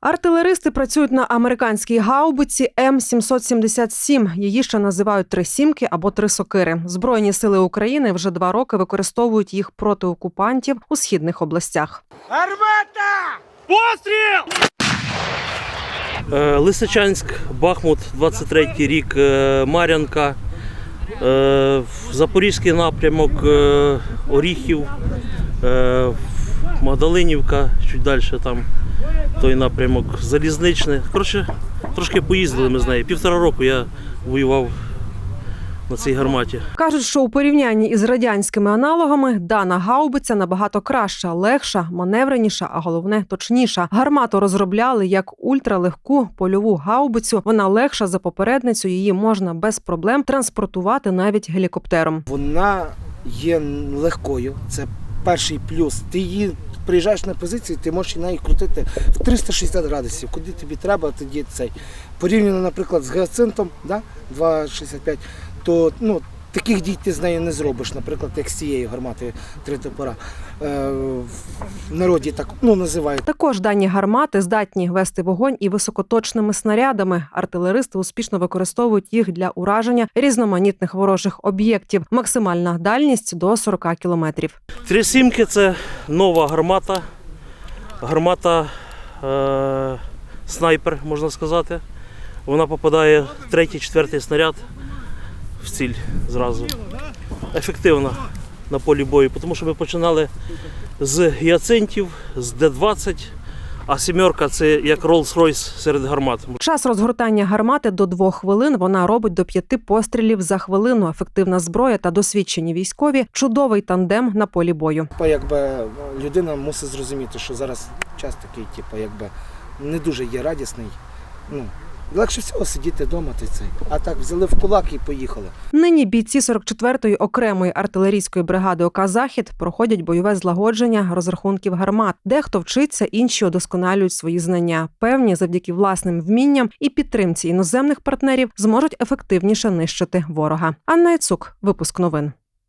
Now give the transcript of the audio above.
Артилеристи працюють на американській гаубиці М777. Її ще називають три сімки або три сокири. Збройні сили України вже два роки використовують їх проти окупантів у східних областях. Е, Лисичанськ, Бахмут, 23-й рік, е, Мар'янка, е, Запорізький напрямок, Оріхів, Магдалинівка, чуть далі там той напрямок, Залізничне. Коротше, трошки поїздили ми з нею. Півтора року я воював на цій гарматі. Кажуть, що у порівнянні із радянськими аналогами дана гаубиця набагато краща, легша, маневреніша, а головне точніша. Гармату розробляли як ультралегку польову гаубицю. Вона легша за попередницю. Її можна без проблем транспортувати навіть гелікоптером. Вона є легкою. Це перший плюс. Ти її приїжджаєш на позицію, ти можеш неї крутити в 360 градусів. Куди тобі треба, тоді цей. Порівняно, наприклад, з гіацинтом, да? 2,65, то ну, таких дій ти з нею не зробиш, наприклад, як з цією гарматою три топора. Е, в народі так ну, називають. Також дані гармати здатні вести вогонь і високоточними снарядами. Артилеристи успішно використовують їх для ураження різноманітних ворожих об'єктів. Максимальна дальність до 40 кілометрів. Три сімки це нова гармата. Гармата е, снайпер, можна сказати. Вона попадає в третій, четвертий снаряд в ціль зразу. Ефективна на полі бою, тому що ми починали з гіацинтів, з Д-20, а сімерка це як Rolls-Royce серед гармат. Час розгортання гармати до двох хвилин. Вона робить до п'яти пострілів за хвилину. Ефективна зброя та досвідчені військові чудовий тандем на полі бою. Типа, якби людина мусить зрозуміти, що зараз час такий, типу, якби не дуже є радісний. Ну, легше всього сидіти вдома, ти цей. А так взяли в кулак і поїхали. Нині бійці 44-ї окремої артилерійської бригади ОК Захід проходять бойове злагодження розрахунків гармат. Дехто вчиться, інші удосконалюють свої знання. Певні, завдяки власним вмінням і підтримці іноземних партнерів зможуть ефективніше нищити ворога. Анна Яцук, випуск новин.